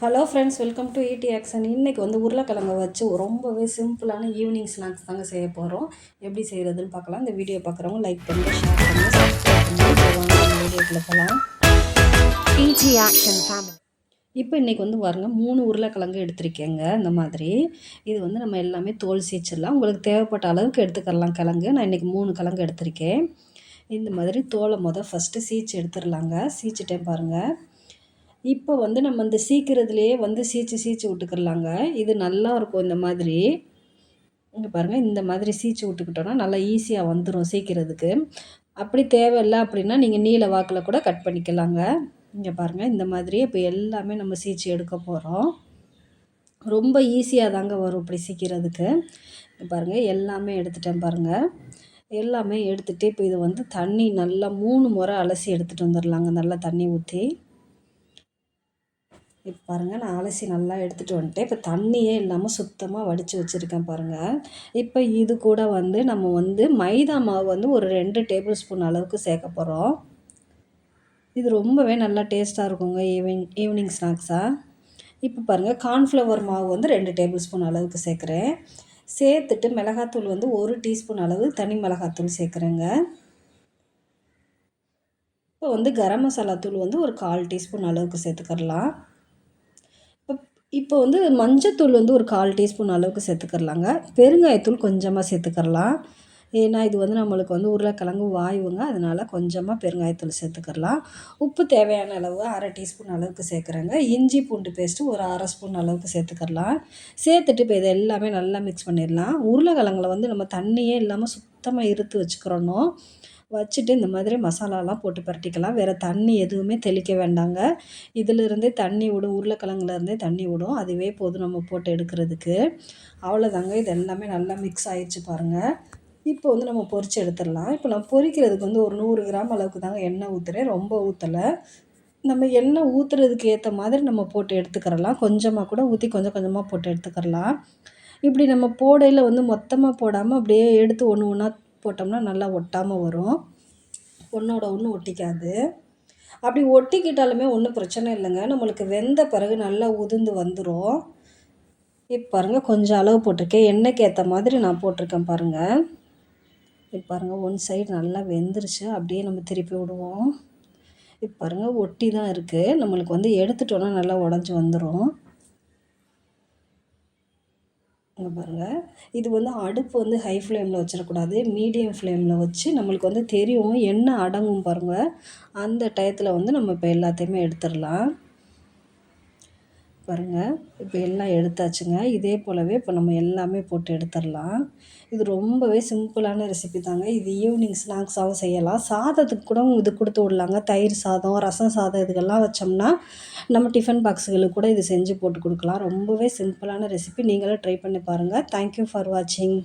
Hello friends welcome to ED action இன்றைக்கி வந்து உருளைக்கிழங்க வச்சு ரொம்பவே சிம்பிளான ஈவினிங் ஸ்நாக்ஸ் தாங்க செய்ய போகிறோம் எப்படி செய்கிறதுன்னு பார்க்கலாம். இந்த வீடியோ பார்க்குறவங்க லைக் பண்ணுங்கள் ஷேர் பண்ணுங்கள் சப்ஸ்கிரைப் பண்ணுங்கள் வீடியோக்குள்ள போகலாம். Action Family. இப்போ இன்றைக்கி வந்து பாருங்கள் மூணு உருளைக்கிழங்கு எடுத்திருக்கேங்க இந்த மாதிரி. இது வந்து நம்ம எல்லாமே தோல் சீச்சிடலாம். உங்களுக்கு தேவைப்பட்ட அளவுக்கு எடுத்துக்கலாம் கிழங்கு. நான் இன்றைக்கி மூணு கிழங்கு எடுத்திருக்கேன். இந்த மாதிரி தோலை மொதல் ஃபஸ்ட்டு சீச்சு எடுத்துடலாங்க. சீச்சிட்டேன் பாருங்கள் இப்போ வந்து நம்ம இந்த சீக்கிரத்துலேயே வந்து சீச்சு சீச்சு விட்டுக்கிறலாங்க. இது நல்லா இருக்கும் இந்த மாதிரி. இங்கே பாருங்கள் இந்த மாதிரி சீச்சு விட்டுக்கிட்டோன்னா நல்லா ஈஸியாக வந்துடும் சீக்கிறதுக்கு அப்படி தேவையில்லை அப்படின்னா நீங்கள் நீல வாக்கில் கூட கட் பண்ணிக்கலாங்க. இங்கே பாருங்கள் இந்த மாதிரி இப்போ எல்லாமே நம்ம சீச்சு எடுக்க போகிறோம் ரொம்ப ஈஸியாக தாங்க வரும் இப்படி சீக்கிறதுக்கு பாருங்கள் எல்லாமே எடுத்துட்டேன் பாருங்கள் எல்லாமே எடுத்துகிட்டு இப்போ இது வந்து தண்ணி நல்லா மூணு முறை அலசி எடுத்துகிட்டு வந்துடலாங்க நல்லா தண்ணி ஊற்றி இப்போ பாருங்கள் நான் அலசி நல்லா எடுத்துகிட்டு வந்துட்டேன். இப்போ தண்ணியே இல்லாமல் சுத்தமாக வடித்து வச்சுருக்கேன் பாருங்கள் இப்போ இது கூட வந்து நம்ம வந்து மைதா மாவு வந்து ஒரு ரெண்டு டேபிள் ஸ்பூன் அளவுக்கு சேர்க்க போகிறோம் இது ரொம்பவே நல்லா டேஸ்ட்டாக இருக்குங்க ஈவினிங் ஈவினிங் ஸ்நாக்ஸாக இப்போ பாருங்கள் கார்ன்ஃப்ளவர் மாவு வந்து ரெண்டு டேபிள் ஸ்பூன் அளவுக்கு சேர்க்குறேன். சேர்த்துட்டு மிளகாத்தூள் வந்து ஒரு டீஸ்பூன் அளவு தனி மிளகாத்தூள் சேர்க்குறேங்க. இப்போ வந்து கரம் மசாலா தூள் வந்து ஒரு கால் டீஸ்பூன் அளவுக்கு சேர்த்துக்கிறலாம். இப்போ வந்து மஞ்சத்தூள் வந்து ஒரு கால் டீஸ்பூன் அளவுக்கு சேர்த்துக்கிறலாங்க. பெருங்காயத்தூள் கொஞ்சமாக சேர்த்துக்கிறலாம். ஏன்னா இது வந்து நம்மளுக்கு வந்து உருளைக்கிழங்கு வாயுங்க அதனால் கொஞ்சமாக பெருங்காயத்தூள் சேர்த்துக்கிறலாம். உப்பு தேவையான அளவு அரை டீஸ்பூன் அளவுக்கு சேர்க்குறேங்க. இஞ்சி பூண்டு பேஸ்ட்டு ஒரு அரை ஸ்பூன் அளவுக்கு சேர்த்துக்கிறலாம். சேர்த்துட்டு இப்போ இதை எல்லாமே நல்லா மிக்ஸ் பண்ணிடலாம். உருளைக்கிழங்குல வந்து நம்ம தண்ணியே இல்லாமல் சுத்தமாக இருத்து வச்சுக்கிறணும் வச்சுட்டு இந்த மாதிரி மசாலாலாம் போட்டு பரட்டிக்கலாம். வேறு தண்ணி எதுவுமே தெளிக்க வேண்டாங்க. இதிலிருந்தே தண்ணி விடும் உருளைக்கிழங்குலேருந்தே தண்ணி விடும். அதுவே போதும் நம்ம போட்டு எடுக்கிறதுக்கு. அவ்வளோதாங்க. இது எல்லாமே நல்லா மிக்ஸ் ஆயிடுச்சு பாருங்கள் இப்போ வந்து நம்ம பொரித்து எடுத்துடலாம். இப்போ நான் பொரிக்கிறதுக்கு வந்து ஒரு நூறு கிராம் அளவுக்கு தாங்க எண்ணெய் ஊற்றுறேன் ரொம்ப ஊற்றலை நம்ம எண்ணெய் ஊற்றுறதுக்கு ஏற்ற மாதிரி நம்ம போட்டு எடுத்துக்கிறலாம். கொஞ்சமாக கூட ஊற்றி கொஞ்சம் கொஞ்சமாக போட்டு எடுத்துக்கிறலாம். இப்படி நம்ம போடையில் வந்து மொத்தமாக போடாமல் அப்படியே எடுத்து ஒன்று ஒன்றா போட்டோம்னா நல்லா ஒட்டாமல் வரும். ஒன்றோட ஒன்று ஒட்டிக்காது. அப்படி ஒட்டிக்கிட்டாலுமே ஒன்றும் பிரச்சனை இல்லைங்க. நம்மளுக்கு வெந்த பிறகு நல்லா உதிர்ந்து வந்துடும் இப்போ பாருங்கள் கொஞ்சம் அளவு போட்டிருக்கேன். எண்ணெய்க்கு ஏற்ற மாதிரி நான் போட்டிருக்கேன் பாருங்கள் இப்போ பாருங்கள் ஒன் சைடு நல்லா வெந்துருச்சு. அப்படியே நம்ம திருப்பி விடுவோம். இப்போ பாருங்கள் ஒட்டி தான் இருக்குது நம்மளுக்கு வந்து எடுத்துட்டோன்னா நல்லா உடஞ்சி வந்துடும் இங்கே பாருங்கள் இது வந்து அடுப்பு வந்து ஹை ஃப்ளேமில் வச்சிடக்கூடாது மீடியம் ஃப்ளேமில் வச்சு நம்மளுக்கு வந்து தெரியும் எண்ணெய் அடங்கும் பாருங்கள் அந்த டயத்தில் வந்து நம்ம இப்போ எல்லாத்தையுமே எடுத்துடலாம் பாருங்கள் இப்போ எல்லாம் எடுத்தாச்சுங்க. இதே போலவே இப்போ நம்ம எல்லாமே போட்டு எடுத்துடலாம். இது ரொம்பவே சிம்பிளான ரெசிபி தாங்க. இது ஈவினிங் ஸ்நாக்ஸாகவும் செய்யலாம். சாதத்துக்கு கூட இது கொடுத்து விடலாங்க. தயிர் சாதம் ரசம் சாதம் இதுக்கெல்லாம் வச்சோம்னா நம்ம டிஃபன் பாக்ஸுகளுக்கு கூட இது செஞ்சு போட்டு கொடுக்கலாம். ரொம்பவே சிம்பிளான ரெசிபி நீங்களும் ட்ரை பண்ணி பாருங்கள் தேங்க்யூ ஃபார் வாட்சிங்